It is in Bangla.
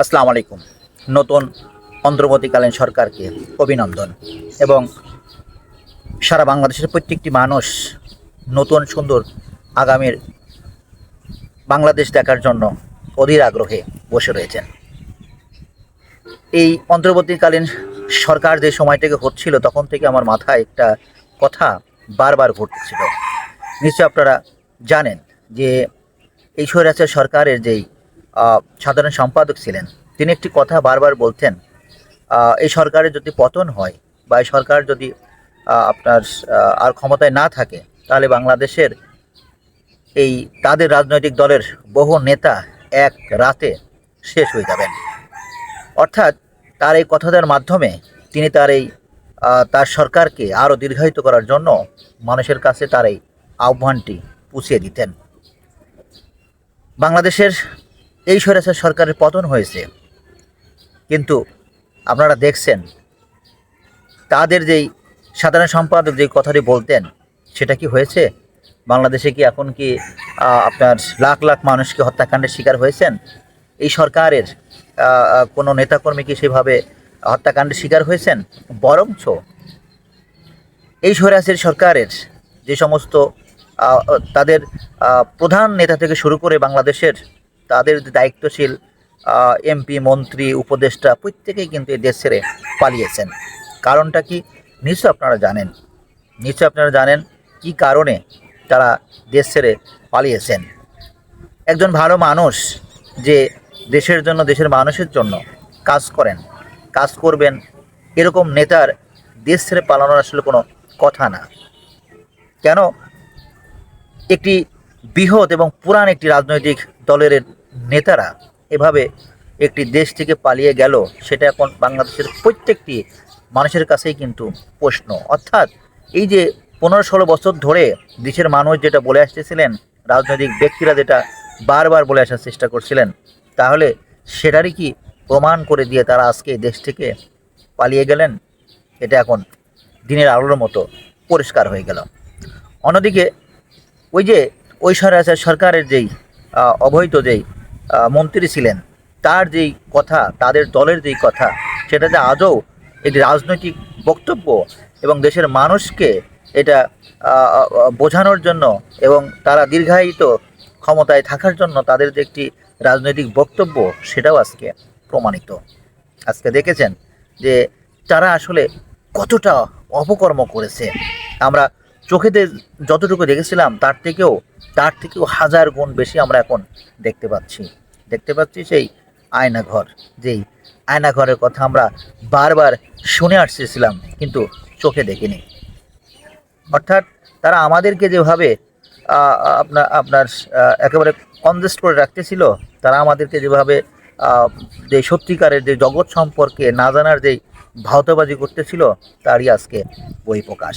আসসালামু আলাইকুম। নতুন অন্তর্বর্তীকালীন সরকারকে অভিনন্দন এবং সারা বাংলাদেশের প্রত্যেকটি মানুষ নতুন, সুন্দর, আগামীর বাংলাদেশ দেখার জন্য অধীর আগ্রহে বসে রয়েছেন। এই অন্তর্বর্তীকালীন সরকার যে সময় থেকে হচ্ছিল, তখন থেকে আমার মাথায় একটা কথা বারবার ঘুরতেছিল। নিশ্চয় আপনারা জানেন যে এই স্বৈরাচার সরকারের যেই সাধারণ সম্পাদক ছিলেন। তিনি একটি কথা বারবার বলতেন এই সরকারের যদি পতন হয় বা এই সরকার যদি আপনার আর ক্ষমতায় না থাকে, তাহলে বাংলাদেশের এই তাদের রাজনৈতিক দলের বহু নেতা এক রাতে শেষ হয়ে যাবেন। অর্থাৎ তার এই কথাটার মাধ্যমে তিনি তার এই তার সরকারকে আরও দীর্ঘায়িত করার জন্য মানুষের কাছে তার এই আহ্বানটি পুষিয়ে দিতেন। বাংলাদেশের এই স্বৈরাচার সরকারের পতন হয়েছে। কিন্তু আপনারা দেখছেন, তাদের যেই সাধারণ সম্পাদক যে কথাটি বলতেন, সেটা কি হয়েছে? বাংলাদেশে কি এখন কি আপনার লাখ লাখ মানুষকে হত্যাকাণ্ডের শিকার হয়েছেন? এই সরকারের কোনো নেতাকর্মী কি সেভাবে হত্যাকাণ্ডের শিকার হয়েছেন? বরঞ্চ এই স্বৈরাচারী সরকারের যে সমস্ত তাদের প্রধান নেতা থেকে শুরু করে বাংলাদেশের তাদের দায়িত্বশীল এমপি মন্ত্রী, উপদেষ্টা প্রত্যেকেই কিন্তু এই দেশ ছেড়ে পালিয়েছেন। কারণটা কি? নিশ্চয় আপনারা জানেন। নিশ্চয় আপনারা জানেন কি কারণে তারা দেশ ছেড়ে পালিয়েছেন। একজন ভালো মানুষ যে দেশের জন্য, দেশের মানুষের জন্য কাজ করেন, কাজ করবেন, এরকম নেতার দেশ ছেড়ে পালানোর আসলে কোনো কথা না। কেন? একটি বৃহৎ এবং পুরান একটি রাজনৈতিক দলের নেতারা এভাবে একটি দেশ থেকে পালিয়ে গেল, সেটা এখন বাংলাদেশের প্রত্যেকটি মানুষের কাছেই কিন্তু প্রশ্ন। অর্থাৎ এই যে পনেরো ষোলো বছর ধরে দেশের মানুষ যেটা বলে আসতেছিলেন, রাজনৈতিক ব্যক্তিরা যেটা বারবার বলে আসার চেষ্টা করছিলেন, তাহলে সেটারই কি প্রমাণ করে দিয়ে তারা আজকে দেশ থেকে পালিয়ে গেলেন? এটা এখন দিনের আলোর মতো পরিষ্কার হয়ে গেল। অন্যদিকে ওই যে স্বৈরাচার সরকারের যেই অবৈধ যেই মন্ত্রী ছিলেন, তার যেই কথা, তাদের দলের যেই কথা সেটা যে আজও একটি রাজনৈতিক বক্তব্য এবং দেশের মানুষকে এটা বোঝানোর জন্য এবং তারা দীর্ঘায়িত ক্ষমতায় থাকার জন্য তাদের যে একটি রাজনৈতিক বক্তব্য, সেটাও আজকে প্রমাণিত। আজকে দেখেছেন যে তারা আসলে কতটা অপকর্ম করেছে। আমরা চোখেতে যতটুকু দেখেছিলাম, তার থেকেও তার থেকেও হাজার গুণ বেশি আমরা এখন দেখতে পাচ্ছি। দেখতে পাচ্ছি সেই আয়নাঘর, যেই আয়নাঘরের কথা আমরা বারবার শুনে আসতেছিলাম, কিন্তু চোখে দেখিনি। অর্থাৎ, তারা আমাদেরকে যেভাবে আপনার আপনার একেবারে কনজেস্ট করে রাখতেছিল, তারা আমাদেরকে যেভাবে যে সত্যিকারের যে জগৎ সম্পর্কে না জানার যেই ভাওতাবাজি করতেছিল, তারই আজকে বই প্রকাশ